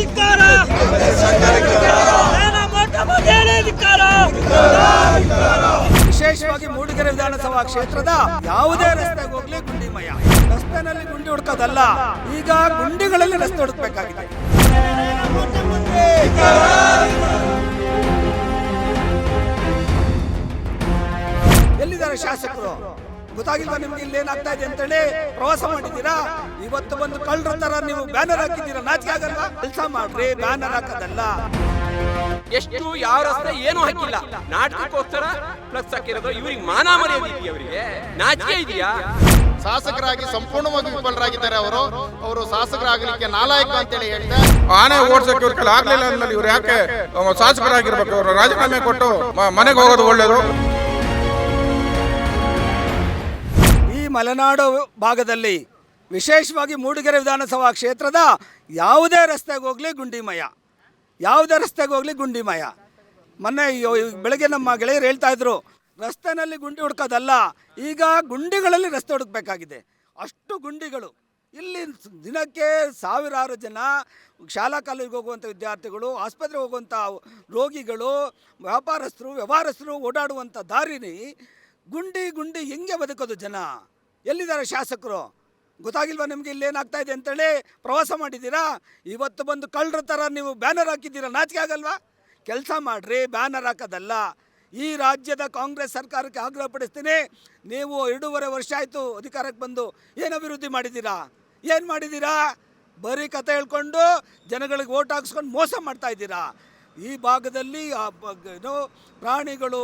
ಧಿಕ್ಕಾರ ಧಿಕ್ಕಾರ ವಿಶೇಷವಾಗಿ ಮೂಡಿಗೆರೆ ವಿಧಾನಸಭಾ ಕ್ಷೇತ್ರದ ಯಾವುದೇ ರಸ್ತೆಗೆ ಹೋಗ್ಲಿ ಗುಂಡಿಮಯ. ರಸ್ತೆನಲ್ಲಿ ಗುಂಡಿ ಹುಡುಕೋದಲ್ಲ. ಈಗ ಗುಂಡಿಗಳಲ್ಲಿ ರಸ್ತೆ ಹುಡುಕ್ಬೇಕಾಗಿದೆ. ಎಲ್ಲಿದ್ದಾರೆ ಶಾಸಕರು? ಗೊತ್ತಾಗಿಲ್ವಾ ನಿಮ್ಗೆ ಇಲ್ಲಿ ಏನಾಗ್ತಾ ಇದೆ ಅಂತೇಳಿ? ಪ್ರವಾಸ ಮಾಡಿದ್ದೀರಾ? ಇವತ್ತು ಬಂದು ಕಳ್ಳರ ತರ ನೀವು ಬ್ಯಾನರ್ ಹಾಕಿದ್ದೀರಾ? ನಾಚಿಕೆ ಆಗಲ್ವಾ? ಕೆಲಸ ಮಾಡ್ರಿ ಬ್ಯಾನರ್ ಹಾಕದಲ್ಲ. ಎಷ್ಟು ಯಾವ ರಸ್ತೆ ಏನು ಹಾಕಿಲ್ಲ. ನಾಟಕಕ್ಕೋಸ್ಕರ ಪ್ಲಸ್ ಹಾಕಿರೋದು ಇವ್ರಿಗೆ ಮಾನ ಮರ್ಯಾದೆ ಇದೆಯಾ ಅವರಿಗೆ? ನಾಚಿಕೆ ಇದೆಯಾ? ಶಾಸಕರಾಗಿ ಸಂಪೂರ್ಣವಾಗಿ ವಿಫಲರಾಗಿದ್ದಾರೆ ಅವರು. ಅವರು ಶಾಸಕರಾಗಲಿಕ್ಕೆ ನಾಲಾಯಕ ಅಂತೇಳಿ ಹೇಳ್ತಾ ಆನೆ ಓಡ್ಸಕ್ಕೆ ಇವ್ರ ಕೈಲಿ ಆಗ್ಲಿಲ್ಲ ಅಂದ್ಮೇಲೆ ಇವ್ರು ಯಾಕೆ ಶಾಸಕರಾಗಿರ್ಬೇಕು. ಅವರು ರಾಜೀನಾಮೆ ಕೊಟ್ಟು ಮನೆಗೆ ಹೋಗೋದು ಒಳ್ಳೇದು. ಮಲೆನಾಡು ಭಾಗದಲ್ಲಿ, ವಿಶೇಷವಾಗಿ ಮೂಡಿಗೆರೆ ವಿಧಾನಸಭಾ ಕ್ಷೇತ್ರದ ಯಾವುದೇ ರಸ್ತೆಗೆ ಹೋಗಲಿ ಗುಂಡಿಮಯ. ಯಾವುದೇ ರಸ್ತೆಗೆ ಹೋಗಲಿ ಗುಂಡಿಮಯ. ಮೊನ್ನೆ ಬೆಳಗ್ಗೆ ನಮ್ಮ ಗೆಳೆಯರು ಹೇಳ್ತಾ ಇದ್ರು, ರಸ್ತೆನಲ್ಲಿ ಗುಂಡಿ ಹುಡ್ಕೋದಲ್ಲ, ಈಗ ಗುಂಡಿಗಳಲ್ಲಿ ರಸ್ತೆ ಹುಡುಕಬೇಕಾಗಿದೆ. ಅಷ್ಟು ಗುಂಡಿಗಳು. ಇಲ್ಲಿ ದಿನಕ್ಕೆ ಸಾವಿರಾರು ಜನ ಶಾಲಾ ಕಾಲೇಜಿಗೆ ಹೋಗುವಂಥ ವಿದ್ಯಾರ್ಥಿಗಳು ಆಸ್ಪತ್ರೆಗೆ ಹೋಗುವಂಥ ರೋಗಿಗಳು, ವ್ಯಾಪಾರಸ್ಥರು, ವ್ಯವಹಾರಸ್ಥರು ಓಡಾಡುವಂಥ ದಾರಿನಿ ಗುಂಡಿ ಗುಂಡಿ ಹೆಂಗೆ ಬದುಕೋದು ಜನ? ಎಲ್ಲಿದ್ದಾರೆ ಶಾಸಕರು? ಗೊತ್ತಾಗಿಲ್ವಾ ನಿಮಗೆ ಇಲ್ಲಿ ಏನಾಗ್ತಾ ಇದೆ ಅಂತೇಳಿ ಪ್ರವಾಸ ಮಾಡಿದ್ದೀರಾ? ಇವತ್ತು ಬಂದು ಕಳ್ಳರ ಥರ ನೀವು ಬ್ಯಾನರ್ ಹಾಕಿದ್ದೀರಾ? ನಾಚಿಕೆ ಆಗಲ್ವಾ? ಕೆಲಸ ಮಾಡ್ರಿ, ಬ್ಯಾನರ್ ಹಾಕೋದಲ್ಲ. ಈ ರಾಜ್ಯದ ಕಾಂಗ್ರೆಸ್ ಸರ್ಕಾರಕ್ಕೆ ಆಗ್ರಹಪಡಿಸ್ತೀನಿ ನೀವು ಎರಡೂವರೆ ವರ್ಷ ಆಯಿತು ಅಧಿಕಾರಕ್ಕೆ ಬಂದು ಏನು ಅಭಿವೃದ್ಧಿ ಮಾಡಿದ್ದೀರಾ? ಏನು ಮಾಡಿದ್ದೀರಾ? ಬರೀ ಕತೆ ಹೇಳ್ಕೊಂಡು ಜನಗಳಿಗೆ ಓಟ್ ಹಾಕ್ಸ್ಕೊಂಡು ಮೋಸ ಮಾಡ್ತಾ ಇದ್ದೀರಾ? ಈ ಭಾಗದಲ್ಲಿ ಏನು ಪ್ರಾಣಿಗಳು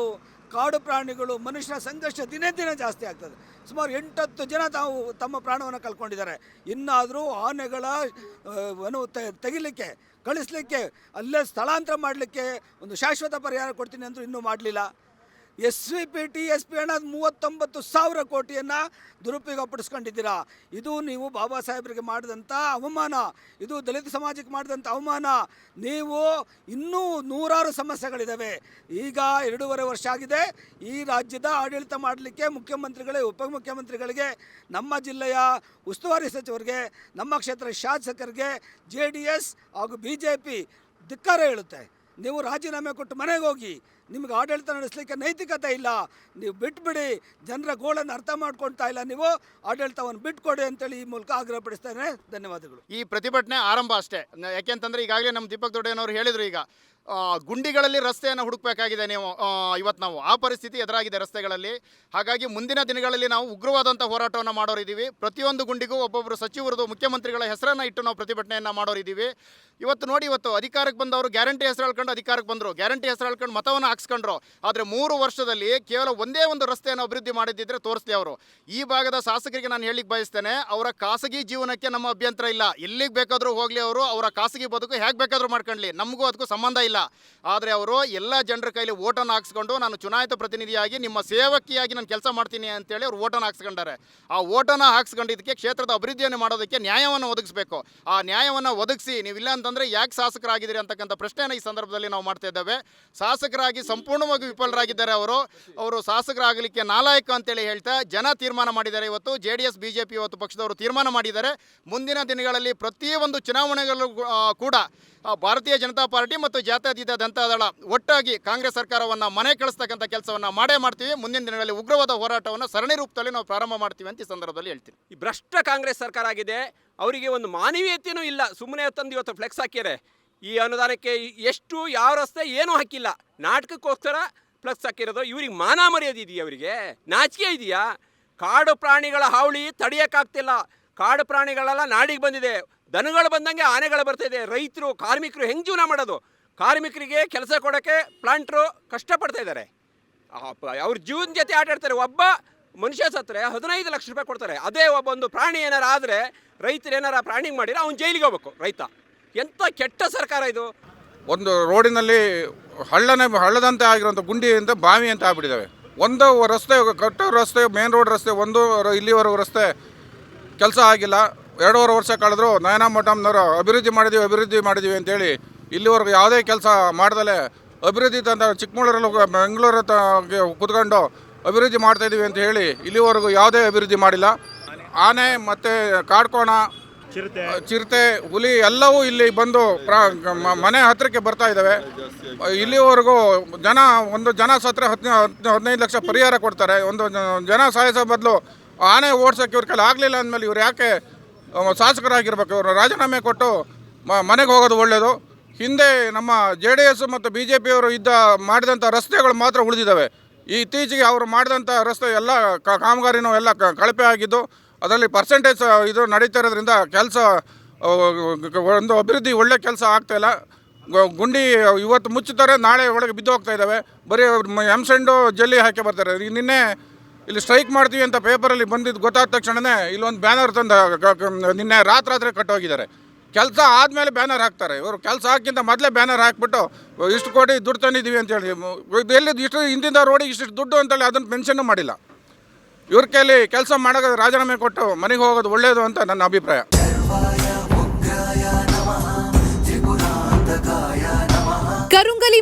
ಕಾಡು ಪ್ರಾಣಿಗಳು ಮನುಷ್ಯನ ಸಂಘರ್ಷ ದಿನೇ ದಿನೇ ಜಾಸ್ತಿ ಆಗ್ತದೆ. ಸುಮಾರು ಎಂಟತ್ತು ಜನ ತಾವು ತಮ್ಮ ಪ್ರಾಣವನ್ನು ಕಳ್ಕೊಂಡಿದ್ದಾರೆ. ಇನ್ನಾದರೂ ಆನೆಗಳ ಏನು ತೆಗಿಲಿಕ್ಕೆ, ಕಳಿಸ್ಲಿಕ್ಕೆ, ಅಲ್ಲೇ ಸ್ಥಳಾಂತರ ಮಾಡಲಿಕ್ಕೆ ಒಂದು ಶಾಶ್ವತ ಪರಿಹಾರ ಕೊಡ್ತೀನಿ ಅಂದರೂ ಇನ್ನೂ ಮಾಡಲಿಲ್ಲ. S V P T, S P ಅಣ್ಣ ಮೂವತ್ತೊಂಬತ್ತು ಸಾವಿರ ಕೋಟಿಯನ್ನು ದುರುಪಯೋಗಪಡಿಸ್ಕೊಂಡಿದ್ದೀರಾ ಇದು ನೀವು ಬಾಬಾ ಸಾಹೇಬರಿಗೆ ಮಾಡಿದಂಥ ಅವಮಾನ. ಇದು ದಲಿತ ಸಮಾಜಕ್ಕೆ ಮಾಡಿದಂಥ ಅವಮಾನ. ನೀವು ಇನ್ನೂ ನೂರಾರು ಸಮಸ್ಯೆಗಳಿದ್ದಾವೆ ಈಗ ಎರಡೂವರೆ ವರ್ಷ ಆಗಿದೆ. ಈ ರಾಜ್ಯದ ಆಡಳಿತ ಮಾಡಲಿಕ್ಕೆ ಮುಖ್ಯಮಂತ್ರಿಗಳಿಗೆ ಉಪಮುಖ್ಯಮಂತ್ರಿಗಳಿಗೆ, ನಮ್ಮ ಜಿಲ್ಲೆಯ ಉಸ್ತುವಾರಿ ಸಚಿವರಿಗೆ, ನಮ್ಮ ಕ್ಷೇತ್ರ ಶಾಸಕರಿಗೆ, ಜೆ ಡಿ ಎಸ್ ಹಾಗೂ ಬಿ ಜೆ ಪಿ ಧಿಕ್ಕಾರ ಹೇಳುತ್ತೆ. ನೀವು ರಾಜೀನಾಮೆ ಕೊಟ್ಟು ಮನೆಗೆ ಹೋಗಿ, ನಿಮಗೆ ಆಡಳಿತ ನಡೆಸಲಿಕ್ಕೆ ನೈತಿಕತೆ ಇಲ್ಲ. ನೀವು ಬಿಟ್ಬಿಡಿ, ಜನರ ಗೋಳನ್ನು ಅರ್ಥ ಮಾಡ್ಕೊಳ್ತಾ ಇಲ್ಲ ನೀವು, ಆಡಳಿತವನ್ನು ಬಿಟ್ಕೊಡಿ ಅಂತೇಳಿ ಈ ಮೂಲಕ ಆಗ್ರಹಪಡಿಸ್ತೇನೆ ಧನ್ಯವಾದಗಳು. ಈ ಪ್ರತಿಭಟನೆ ಆರಂಭ ಅಷ್ಟೇ. ಯಾಕೆಂತಂದ್ರೆ ಈಗಾಗಲೇ ನಮ್ಮ ದೀಪಕ್ ದೊಡ್ಡಯ್ಯನವರು ಹೇಳಿದ್ರು ಈಗ ಗುಂಡಿಗಳಲ್ಲಿ ರಸ್ತೆಯನ್ನು ಹುಡುಕಬೇಕಾಗಿದೆ ನೀವು ಇವತ್ತು ನಾವು. ಆ ಪರಿಸ್ಥಿತಿ ಎದುರಾಗಿದೆ ರಸ್ತೆಗಳಲ್ಲಿ. ಹಾಗಾಗಿ ಮುಂದಿನ ದಿನಗಳಲ್ಲಿ ನಾವು ಉಗ್ರವಾದಂಥ ಹೋರಾಟವನ್ನು ಮಾಡೋರಿದ್ದೀವಿ. ಪ್ರತಿಯೊಂದು ಗುಂಡಿಗೂ ಒಬ್ಬೊಬ್ಬರು ಸಚಿವರದು, ಮುಖ್ಯಮಂತ್ರಿಗಳ ಹೆಸರನ್ನು ಇಟ್ಟು ನಾವು ಪ್ರತಿಭಟನೆಯನ್ನು ಮಾಡೋರಿದ್ದೀವಿ. ಇವತ್ತು ನೋಡಿ, ಇವತ್ತು ಅಧಿಕಾರಕ್ಕೆ ಬಂದವರು ಗ್ಯಾರಂಟಿ ಹೆಸರು ಹೇಳ್ಕೊಂಡು ಅಧಿಕಾರಕ್ಕೆ ಬಂದರು. ಗ್ಯಾರಂಟಿ ಹೆಸರು ಹೇಳ್ಕೊಂಡು ಮತವನ್ನು ಹಾಕ್ಸ್ಕೊಂಡ್ರು. ಆದರೆ ಮೂರು ವರ್ಷದಲ್ಲಿ ಕೇವಲ ಒಂದೇ ಒಂದು ರಸ್ತೆಯನ್ನು ಅಭಿವೃದ್ಧಿ ಮಾಡಿದ್ದಿದ್ರೆ ತೋರಿಸ್ಲಿ ಅವರು. ಈ ಭಾಗದ ಶಾಸಕರಿಗೆ ನಾನು ಹೇಳಿಕ್ ಬಯಸ್ತೇನೆ, ಅವರ ಖಾಸಗಿ ಜೀವನಕ್ಕೆ ನಮ್ಮ ಅಭ್ಯಂತರ ಇಲ್ಲ. ಎಲ್ಲಿಗೆ ಬೇಕಾದರೂ ಹೋಗಲಿ ಅವರು, ಅವರ ಖಾಸಗಿ ಬದುಕು ಹೇಗೆ ಬೇಕಾದರೂ ಮಾಡ್ಕೊಳ್ಳಿ ನಮಗೂ ಅದಕ್ಕೂ ಸಂಬಂಧ ಇಲ್ಲ. ಆದರೆ ಅವರು ಎಲ್ಲ ಜನರ ಕೈಲಿ ಓಟನ್ನು ಹಾಕ್ಸ್ಕೊಂಡು ನಾನು ಚುನಾಯಿತ ಪ್ರತಿನಿಧಿಯಾಗಿ ನಿಮ್ಮ ಸೇವಕಿಯಾಗಿ ನಾನು ಕೆಲಸ ಮಾಡ್ತೀನಿ ಅಂತೇಳಿ ಅವ್ರು ಓಟನ್ನು ಹಾಕ್ಸ್ಕೊಂಡಾರೆ. ಆ ಓಟನ್ನು ಹಾಕ್ಸ್ಕೊಂಡಿದ್ದಕ್ಕೆ ಕ್ಷೇತ್ರದ ಅಭಿವೃದ್ಧಿಯನ್ನು ಮಾಡೋದಕ್ಕೆ ನ್ಯಾಯವನ್ನು ಒದಗಿಸಬೇಕು. ಆ ನ್ಯಾಯವನ್ನು ಒದಗಿಸಿ ನೀವಿಲ್ಲ ಅಂತಂದರೆ ಯಾಕೆ ಶಾಸಕರಾಗಿದ್ದೀರಿ ಅಂತಕ್ಕಂಥ ಪ್ರಶ್ನೆಯನ್ನು ಈ ಸಂದರ್ಭದಲ್ಲಿ ನಾವು ಮಾಡ್ತಾ ಇದ್ದೇವೆ. ಶಾಸಕರಾಗಿ ಸಂಪೂರ್ಣವಾಗಿ ವಿಫಲರಾಗಿದ್ದಾರೆ ಅವರು. ಅವರು ಶಾಸಕರಾಗಲಿಕ್ಕೆ ನಾಲಾಯಕ ಅಂತೇಳಿ ಹೇಳ್ತಾ ಜನ ತೀರ್ಮಾನ ಮಾಡಿದ್ದಾರೆ ಇವತ್ತು. J D S, B J P ಇವತ್ತು ಪಕ್ಷದವರು ತೀರ್ಮಾನ ಮಾಡಿದ್ದಾರೆ. ಮುಂದಿನ ದಿನಗಳಲ್ಲಿ ಪ್ರತಿಯೊಂದು ಚುನಾವಣೆಗಳು ಕೂಡ ಭಾರತೀಯ ಜನತಾ ಪಾರ್ಟಿ ಮತ್ತು ಜಾತ್ಯತೀತ ಜನತಾದಳ ಒಟ್ಟಾಗಿ ಕಾಂಗ್ರೆಸ್ ಸರ್ಕಾರವನ್ನು ಮನೆ ಕಳಿಸ್ತಕ್ಕಂಥ ಕೆಲಸವನ್ನು ಮಾಡೇ ಮಾಡ್ತೀವಿ. ಮುಂದಿನ ದಿನಗಳಲ್ಲಿ ಉಗ್ರವಾದ ಹೋರಾಟವನ್ನು ಸರಣಿ ರೂಪದಲ್ಲಿ ನಾವು ಪ್ರಾರಂಭ ಮಾಡ್ತೀವಿ ಅಂತ ಈ ಸಂದರ್ಭದಲ್ಲಿ ಹೇಳ್ತೀನಿ. ಈ ಭ್ರಷ್ಟ ಕಾಂಗ್ರೆಸ್ ಸರ್ಕಾರ ಆಗಿದೆ. ಅವರಿಗೆ ಒಂದು ಮಾನವೀಯತೆಯೂ ಇಲ್ಲ. ಸುಮ್ಮನೆ ತಂದು ಇವತ್ತು ಫ್ಲೆಕ್ಸ್ ಹಾಕ್ಯಾರೆ. ಈ ಅನುದಾನಕ್ಕೆ ಎಷ್ಟು, ಯಾವ ರಸ್ತೆ ಏನೂ ಹಾಕಿಲ್ಲ. ನಾಟಕಕ್ಕೋಸ್ಕರ ಫ್ಲೆಕ್ಸ್ ಹಾಕಿರೋದು. ಇವ್ರಿಗೆ ಮಾನ ಮರ್ಯಾದೆ ಇದೆಯಾ ಅವರಿಗೆ? ನಾಚಿಕೆ ಇದೆಯಾ? ಕಾಡು ಪ್ರಾಣಿಗಳ ಹಾವಳಿ ತಡೆಯೋಕ್ಕಾಗ್ತಿಲ್ಲ ಕಾಡು ಪ್ರಾಣಿಗಳೆಲ್ಲ ನಾಡಿಗೆ ಬಂದಿದೆ. ದನಗಳು ಬಂದಂಗೆ ಆನೆಗಳು ಬರ್ತಾಯಿದೆ ರೈತರು, ಕಾರ್ಮಿಕರು ಹೆಂಗೆ ಜೀವನ ಮಾಡೋದು? ಕಾರ್ಮಿಕರಿಗೆ ಕೆಲಸ ಕೊಡೋಕ್ಕೆ ಪ್ಲಾಂಟ್ರು ಕಷ್ಟಪಡ್ತಾ ಇದ್ದಾರೆ. ಅವ್ರ ಜೀವನ ಜೊತೆ ಆಟ ಆಡ್ತಾರೆ. ಒಬ್ಬ ಮನುಷ್ಯ ಸತ್ತರೆ ಹದಿನೈದು ಲಕ್ಷ ರೂಪಾಯಿ ಕೊಡ್ತಾರೆ. ಅದೇ ಒಬ್ಬ ಒಂದು ಪ್ರಾಣಿ ಏನಾರ ಆದರೆ ರೈತರು ಏನಾರ ಪ್ರಾಣಿ ಮಾಡಿದ್ರೆ ಅವ್ನು ಜೈಲಿಗೆ ಹೋಗ್ಬೇಕು ರೈತ. ಎಂಥ ಕೆಟ್ಟ ಸರ್ಕಾರ ಇದು? ಒಂದು ರೋಡಿನಲ್ಲಿ ಹಳ್ಳನೇ, ಹಳ್ಳದಂತೆ ಆಗಿರುವಂಥ ಗುಂಡಿಯಿಂದ ಬಾವಿ ಅಂತ ಆಗ್ಬಿಟ್ಟಿದ್ದಾವೆ. ಒಂದು ರಸ್ತೆ ಕಟ್ಟೋ ರಸ್ತೆ, ಮೇನ್ ರೋಡ್ ರಸ್ತೆ, ಒಂದು ಇಲ್ಲಿವರೆಗೂ ರಸ್ತೆ ಕೆಲಸ ಆಗಿಲ್ಲ. ಎರಡೂವರೆ ವರ್ಷ ಕಳೆದ್ರು ನಯನ ಮಠಮ್ನವರು ಅಭಿವೃದ್ಧಿ ಮಾಡಿದ್ದೀವಿ ಅಭಿವೃದ್ಧಿ ಮಾಡಿದ್ದೀವಿ ಅಂತೇಳಿ ಇಲ್ಲಿವರೆಗೂ ಯಾವುದೇ ಕೆಲಸ ಮಾಡ್ದಲೆ ಅಭಿವೃದ್ಧಿ ತಂದ ಚಿಕ್ಕಮಗಳೂರಲ್ಲಿ ಬೆಂಗಳೂರು ತ ಕುತ್ಕೊಂಡು ಅಭಿವೃದ್ಧಿ ಮಾಡ್ತಾ ಇದ್ದೀವಿ ಅಂತ ಹೇಳಿ ಇಲ್ಲಿವರೆಗೂ ಯಾವುದೇ ಅಭಿವೃದ್ಧಿ ಮಾಡಿಲ್ಲ. ಆನೆ ಮತ್ತು ಕಾಡ್ಕೋಣ ಚಿರತೆ. ಚಿರತೆ ಹುಲಿ ಎಲ್ಲವೂ ಇಲ್ಲಿ ಬಂದು ಪ್ರಾ ಮನೆ ಹತ್ತಿರಕ್ಕೆ ಬರ್ತಾ ಇದ್ದಾವೆ ಇಲ್ಲಿವರೆಗೂ ಜನ ಒಂದು ಜನ ಸತ್ರ ಹತ್ತು ಹತ್ತು- ಹದಿನೈದು ಲಕ್ಷ ಪರಿಹಾರ ಕೊಡ್ತಾರೆ. ಒಂದು ಜನ ಸಾಯಿಸೋ ಬದಲು ಆನೆ ಓಡಿಸೋಕೆ ಇವ್ರ ಕೈಲಿ ಆಗಲಿಲ್ಲ ಅಂದಮೇಲೆ ಇವ್ರು ಯಾಕೆ ಶಾಸಕರಾಗಿರ್ಬೇಕು ಇವರು ರಾಜೀನಾಮೆ ಕೊಟ್ಟು ಮ- ಮನೆಗೆ ಹೋಗೋದು ಒಳ್ಳೆಯದು ಹಿಂದೆ ನಮ್ಮ ಜೆ ಡಿ ಎಸ್ ಮತ್ತು ಬಿ ಜೆ ಪಿಯವರು ಇದ್ದ ಮಾಡಿದಂಥ ರಸ್ತೆಗಳು ಮಾತ್ರ ಉಳಿದಿದ್ದಾವೆ. ಇತ್ತೀಚೆಗೆ ಅವರು ಮಾಡಿದಂಥ ರಸ್ತೆ ಎಲ್ಲ ಕಾಮಗಾರಿನೂ ಎಲ್ಲ ಕಳಪೆ ಆಗಿದ್ದು, ಅದರಲ್ಲಿ ಪರ್ಸೆಂಟೇಜ್ ಇದು ನಡೀತಾ ಇರೋದ್ರಿಂದ ಕೆಲಸ ಒಂದು ಅಭಿವೃದ್ಧಿ ಒಳ್ಳೆ ಕೆಲಸ ಆಗ್ತಾಯಿಲ್ಲ ಇಲ್ಲ. ಗುಂಡಿ ಇವತ್ತು ಮುಚ್ಚುತ್ತಾರೆ, ನಾಳೆ ಒಳಗೆ ಬಿದ್ದು ಹೋಗ್ತಾ ಇದ್ದಾವೆ. ಬರೀ ಎಮ್ಸೆಂಡು ಜಲ್ಲಿ ಹಾಕಿ ಬರ್ತಾರೆ. ನಿನ್ನೆ ಇಲ್ಲಿ ಸ್ಟ್ರೈಕ್ ಮಾಡ್ತೀವಿ ಅಂತ ಪೇಪರಲ್ಲಿ ಬಂದಿದ್ದು ಗೊತ್ತಾದ ತಕ್ಷಣವೇ ಇಲ್ಲೊಂದು ಬ್ಯಾನರ್ ತಂದು ನಿನ್ನೆ ರಾತ್ರಿ ರಾತ್ರಿ ಕಟ್ಟೋಗಿದ್ದಾರೆ. ಕೆಲಸ ಆದಮೇಲೆ ಬ್ಯಾನರ್ ಹಾಕ್ತಾರೆ. ಇವರು ಕೆಲಸ ಹಾಕಿಂತ ಮೊದಲೇ ಬ್ಯಾನರ್ ಹಾಕ್ಬಿಟ್ಟು, ಇಷ್ಟು ಕೋಟಿ ದುಡ್ಡು ತಂದಿದ್ದೀವಿ ಅಂತೇಳಿ ಎಲ್ಲಿದ್ದು ಇಷ್ಟು ಹಿಂದಿಂದ ರೋಡಿಗೆ ಇಷ್ಟು ದುಡ್ಡು ಅಂತೇಳಿ ಅದನ್ನು ಮೆನ್ಷನ್ನು ಮಾಡಿಲ್ಲ. ಇವ್ರ ಕೈಲಿ ಕೆಲಸ ಮಾಡೋದು ರಾಜೀನಾಮೆ ಕೊಟ್ಟು ಮನೆಗೆ ಹೋಗೋದು ಒಳ್ಳೆಯದು ಅಂತ ನನ್ನ ಅಭಿಪ್ರಾಯ.